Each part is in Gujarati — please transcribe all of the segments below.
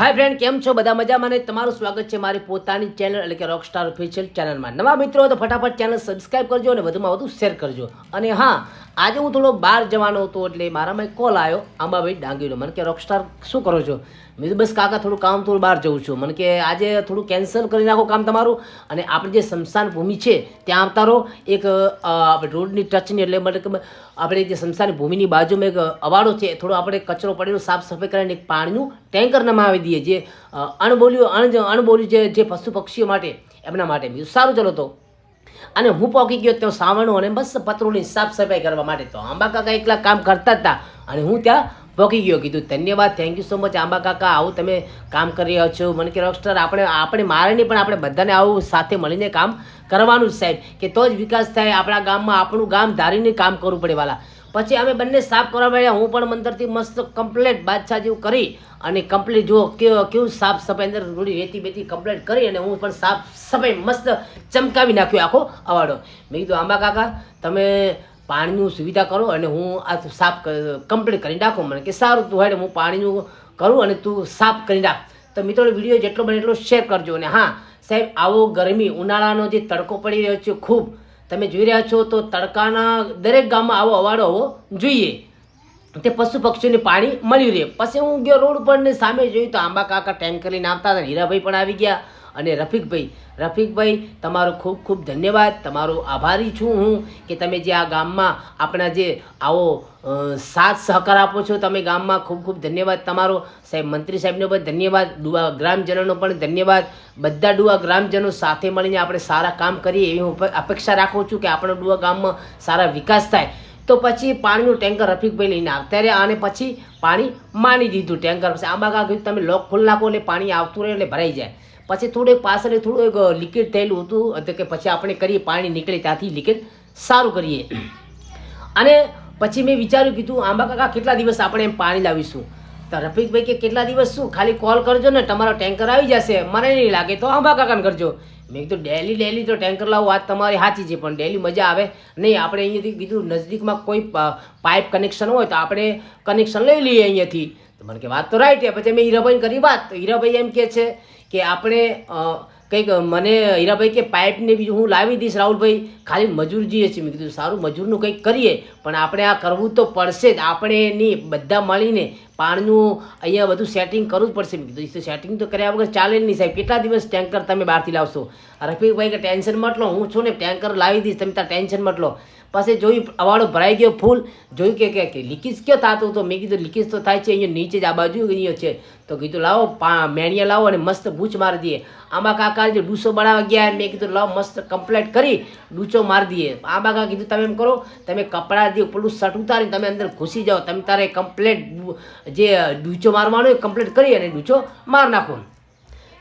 હાય ફ્રેન્ડ કેમ છો? બધા મજામાં અને તમારું સ્વાગત છે મારી પોતાની ચેનલ એટલે કે રોકસ્ટાર ઓફિશિયલ ચેનલમાં નવા મિત્રો તો ફટાફટ ચેનલ સબસ્ક્રાઇબ કરજો અને વધુમાં વધુ શેર કરજો. અને હા, આજે હું થોડો બહાર જવાનો હતો એટલે મારામાં કોલ આવ્યો, આંબાભાઈ ડાંગીનો. મને કે રોકસ્ટાર શું કરો છો? મેં બસ કાકા, થોડું કામ, થોડું બહાર જઉં છું. મને કે, આજે થોડું કેન્સલ કરી નાખો કામ તમારું. અને આપણે જે સ્મશાન ભૂમિ છે, ત્યાં આવતા રહો. એક આપણે રોડની ટચની એટલે મતલબ આપણે જે સ્મશાન ભૂમિની બાજુમાં એક અવાડો છે, થોડો આપણે કચરો પડેલો, સાફ સફાઈ કરીને એક પાણીનું ટેન્કર નમાવી દઈએ. જે અણબોલ્યું અણ અણબોલ્યું જે જે પશુ પક્ષીઓ માટે, એમના માટે કીધું સારું, ચલો તો. અને હું પહોંચી ગયો ત્યાં સાવણું અને બસ પતરોની સાફ સફાઈ કરવા માટે તો. આંબા કાકા એકલા કામ કરતા હતા. અને હું ત્યાં પહોંચી ગયો. કીધું, ધન્યવાદ thank you so much Amba કાકા, આવું તમે કામ કરી રહ્યા છો. મને કે રોકસ્ટાર આપણે આપણે મારે નહીં, પણ આપણે બધાને આવું સાથે મળીને કામ કરવાનું સાહેબ. કે, તો જ વિકાસ થાય, આપણા ગામમાં આપણું ગામ ધારીને કામ કરવું પડે વાલા. પછી અમે બંને સાફ કરવા મળ્યા હું પણ મંદિરથી મસ્ત કમ્પ્લેટ બાદશાહ જેવું કરી અને કમ્પ્લીટ જુઓ કેવું સાફ સફાઈ અંદર થોડી રેતી બેતી કમ્પ્લેટ કરી અને હું પણ સાફ સફાઈ મસ્ત ચમકાવી નાખ્યો આખો અવાડો. મેં કીધું, આંબા કાકા, તમે પાણીનું સુવિધા કરો અને હું આ સાફ કમ્પ્લીટ કરી નાખું. મને કે સારું તું હેડ, હું પાણીનું કરું અને તું સાફ કરી નાખ તો મિત્રો વીડિયો જેટલો બને એટલો શેર કરજો. અને હા, સાહેબ, આવો ગરમી, ઉનાળાનો જે તડકો પડી રહ્યો છે ખૂબ. તમે જોઈ રહ્યા છો તો તડકાના દરેક ગામમાં આવો, અવાડો હોવો જોઈએ. તે પશુ પક્ષીઓને પાણી મળ્યું રહે. પછી હું ગયો રોડ પર ને સામે જોયું તો આંબા કાકા ટેન્કર લઈને આવતા હતા. હીરાભાઈ પણ આવી ગયા. અને રફીકભાઈ રફીકભાઈ, તમારો ખૂબ ખૂબ ધન્યવાદ, તમારો આભારી છું હું કે તમે જે આ ગામમાં આપણા જે આવો સાથ સહકાર આપો છો, તમે ગામમાં ખૂબ ખૂબ ધન્યવાદ. તમારો સાહેબ મંત્રી સાહેબનો પણ ધન્યવાદ ડુવા ગ્રામજનોનો પણ ધન્યવાદ. બધા ડુવા ગ્રામજનો સાથે મળીને આપણે સારા કામ કરીએ એવી હું અપેક્ષા રાખું છું કે આપણો ડુવા ગામમાં સારા વિકાસ થાય. તો પછી પાણીનું ટેન્કર રફીકભાઈ લઈને રહ્યા અને પછી પાણી માની દીધું ટેન્કર. પછી આંબા કાકા કીધું, તમે લોક ખોલી નાખો એટલે પાણી આવતું રહે એટલે ભરાઈ જાય. પછી થોડુંક પાછળ થોડું એક લીકેજ થયેલું હતું, એટલે કે પછી આપણે કરીએ, પાણી નીકળે ત્યાંથી લીકેજ સારું કરીએ. અને પછી મેં વિચાર્યું કીધું, આંબા કાકા, કેટલા દિવસ આપણે એમ પાણી લાવીશું? તો રફીકભાઈ કે, કેટલા દિવસ શું? ખાલી કોલ કરજો ને, તમારો ટેન્કર આવી જશે. મને નહીં લાગે, તો આંબા કાકાને કરજો. મેં કીધું, ડેલી ડેલી તો ટેન્કર લાવો, વાત તમારી સાચી છે, પણ ડેલી મજા આવે. નહીં, આપણે અહીંયાથી કીધું, નજદીકમાં કોઈ પાઇપ કનેક્શન હોય તો આપણે કનેક્શન લઈ લઈએ અહીંયાથી. મને કે વાત તો રાઈટ છે. પછી મેં હીરાભાઈને કરી વાત. તો હીરાભાઈ એમ કે છે કે આપણે કંઈક મને હીરાભાઈ કે પાઇપને બીજું હું લાવી દઈશ. રાહુલભાઈ, ખાલી મજૂર જઈએ છીએ. મેં કીધું, સારું, મજૂરનું કંઈક કરીએ. પણ આપણે આ કરવું તો પડશે જ. આપણે એની બધા મળીને પાણીનું અહીંયા બધું સેટિંગ કરવું જ પડશે. મેં કીધું સેટિંગ તો કર્યા વગર ચાલે નહીં સાહેબ. કેટલા દિવસ ટેન્કર તમે બહારથી લાવશો? રફીકભાઈ, કે ટેન્શન મતલો હું છું ને ટેન્કર લાવી દઈશ. તમે ત્યાં ટેન્શન મતલો પાસે જોયું, અવાળો ભરાઈ ગયો ફૂલ. જોયું કે, કે- લીકેજ ક્યો થતો તો મેં કીધું લીકેજ તો થાય છે. અહીંયા નીચે જ આ બાજુ અહીંયા છે. તો કીધું, લાવો, પા, મેણિયા લાવો અને મસ્ત બૂચ મારી દઈએ. આંબા કાકા જે ડૂસો બનાવવા ગયા મેં કીધું, લાવો, મસ્ત કમ્પ્લેટ કરી ડૂચો મારી દઈએ. આંબા કાકા કીધું, તમે એમ કરો, તમે કપડાં દો, પેલું શર્ટ ઉતારીને તમે અંદર ઘૂસી જાઓ. તમે તારે કમ્પ્લેટ જે ડૂચો મારવાનો એ કમ્પ્લીટ કરી અને ડૂચો માર નાખો.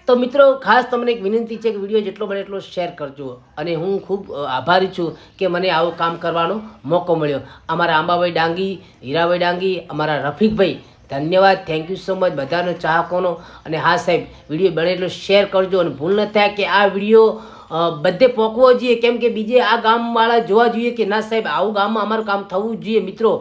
તો મિત્રો, ખાસ તમને એક વિનંતી છે કે વીડિયો જેટલો બને એટલો શેર કરજો. અને હું ખૂબ આભારી છું કે મને આવું કામ કરવાનો મોકો મળ્યો. અમારા આંબાભાઈ ડાંગી, હીરાભાઈ ડાંગી, અમારા રફીકભાઈ, ધન્યવાદ. થેન્ક યુ સો મચ બધાનો, ચાહકોનો. અને હા સાહેબ, વીડિયો બને એટલો શેર કરજો અને ભૂલ ન થાય કે આ વીડિયો બધે પહોંચવો જોઈએ. કેમ કે બીજે આ ગામવાળા જોવા જોઈએ કે ના સાહેબ, આવું ગામમાં અમારું કામ થવું જોઈએ. મિત્રો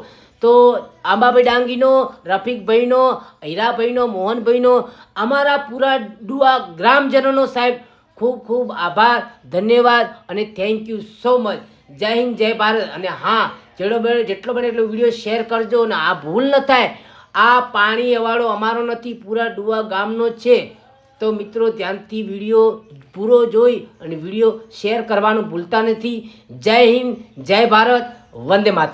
તો આંબાભાઈ ડાંગીનો રફીકભાઈનો, હીરાભાઈનો, મોહનભાઈનો, અમારા પૂરા ડુઆ ગ્રામજનોનો સાહેબ ખૂબ ખૂબ આભાર, ધન્યવાદ અને થેન્ક યુ સો મચ જય હિન્દ, જય ભારત. અને હા, જેટલો બને જેટલો બને એટલો વીડિયો શેર કરજો અને આ ભૂલ ન થાય. આ પાણી વાળો અમારો નથી, પૂરા ડુઆ ગામનો છે. તો મિત્રો, ધ્યાનથી વીડિયો પૂરો જોઈ અને વીડિયો શેર કરવાનું ભૂલતા નથી. જય હિન્દ, જય ભારત. વંદે માતરમ